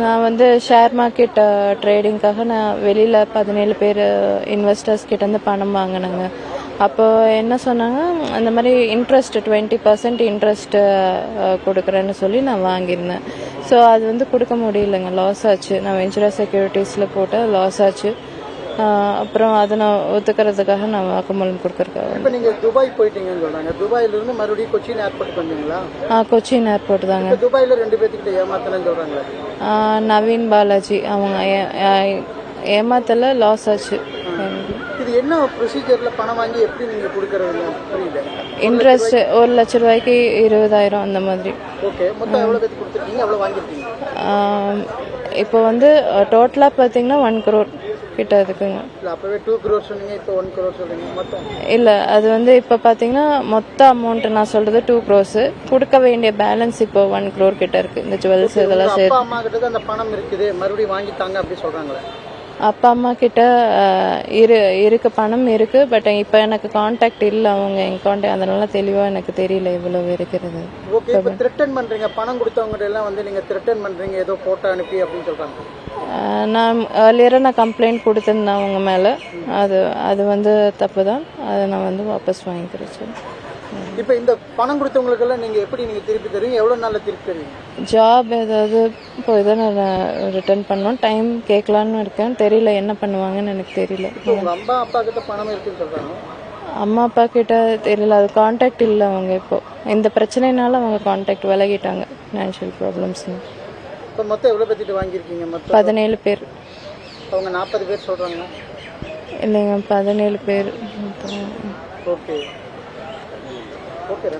நான் வந்து share market ட்ரேடிங்காக நான் வெளியில் பதினேழு பேர் இன்வெஸ்டர்ஸ் கிட்டேருந்து பணம் வாங்கினேங்க. அப்போ என்ன சொன்னாங்க? அந்த மாதிரி இன்ட்ரெஸ்ட் டுவெண்ட்டி பர்சன்ட் இன்ட்ரெஸ்ட்டு கொடுக்குறேன்னு சொல்லி நான் வாங்கியிருந்தேன். ஸோ அது வந்து கொடுக்க முடியலங்க. லாஸ் ஆச்சு. நான் வெஞ்சரா செக்யூரிட்டிஸில் போட்டு லாஸ் ஆச்சு. அப்புறம் அதை நான் ஒத்துக்கிறதுக்காக நான் வாக்குமூலம் கொடுக்குறக்காக இப்போ நீங்க துபாய் போயிட்டீங்கன்னு சொல்றாங்க. துபாயில இருந்து மறுபடியும் கொச்சின் ஏர்போர்ட் பண்ணீங்களா ஆ கொச்சின் ஏர்போர்ட் தாங்க. துபாயில ரெண்டு பேர்த்துக்கிட்ட ஏமாத்தலன்னு சொல்றாங்க ஆ, நவீன் பாலாஜி அவங்க ஏமாத்தல லாஸ் ஆச்சு. இது என்ன ப்ரொசீஜர்ல பணம் வாங்கி எப்படி நீங்க கொடுக்கறதுங்க புரியல. இன்ட்ரெஸ்ட் ஒரு லட்ச ரூபாய்க்கு இருபதாயிரம் அந்த மாதிரி. ஓகே மொத்தம் எவ்வளவு பேருக்கு கொடுத்துருக்கீங்க? எவ்வளவு வாங்கிருக்கீங்க இப்போ வந்து டோட்டலாக பார்த்தீங்கன்னா ஒன் crore. கிட்ட இருக்குங்க இல்ல அப்பவே டூ crore சொன்னீங்க இப்போ ஒன் crore சொல்றீங்க மொத்தம். இல்லை அது வந்து இப்போ பார்த்தீங்கன்னா மொத்த அமௌண்ட் நான் சொல்றது டூ க்ரோஸ் கொடுக்க வேண்டிய பேலன்ஸ் இப்போ ஒன் crore கிட்ட இருக்கு. இந்த ஜுவல்ஸ் இதெல்லாம் சேர்த்து. அம்மா கிட்ட அந்த பணம் இருக்குது மறுபடியும் வாங்கித்தாங்க அப்படி சொல்றாங்களே. அப்பா அம்மா கிட்ட இரு இருக்கு பணம் இருக்கு பட் இப்போ எனக்கு காண்டாக்ட் இல்லை அவங்க என் காண்டாக்ட் அதனால தெளிவாக எனக்கு தெரியல இவ்வளவு இருக்கிறது. ஓகே இப்போ த்ரெட்டன் பண்றீங்க. பணம் கொடுத்தவங்க எல்லாம் வந்து நீங்க த்ரெட்டன் பண்றீங்க. ஏதோ போட்டோ அனுப்பி அப்படின்னு சொல்றாங்க. நான் ஏர்லியராக நான் கம்ப்ளைண்ட் கொடுத்துருந்தேன் அவங்க மேலே. அது அது வந்து தப்பு தான் அதை நான் வந்து வாபஸ் வாங்கிக்கிறேன் இப்போ இந்த பணம் கொடுத்தவங்களுக்கு எல்லாம் நீங்க எப்படி நீங்க திருப்பி தருவீங்க? எவ்வளவு நாள்ல திருப்பி தருவீங்க? ஜாப் ஏதாவது இப்போ இதை நான் ரிட்டர்ன் பண்ணோம் டைம் கேட்கலான்னு இருக்கேன். தெரியல என்ன பண்ணுவாங்கன்னு எனக்கு தெரியல. இப்போ உங்க அம்மா அப்பா கிட்ட பணம் இருக்குன்னு அம்மா அப்பா கிட்ட தெரியல. அது காண்டாக்ட் இல்லை அவங்க இப்போ. இந்த பிரச்சனைனால அவங்க காண்டாக்ட் விலகிட்டாங்க. ஃபினான்ஷியல் ப்ராப்ளம்ஸ்னு இப்போ மொத்தம் எவ்வளவு பேர்த்திட்டு வாங்கியிருக்கீங்க? மொத்தம் பதினேழு பேர். அவங்க நாற்பது பேர் சொல்றாங்க இல்லைங்க பதினேழு பேர். ஓகே. Ojo,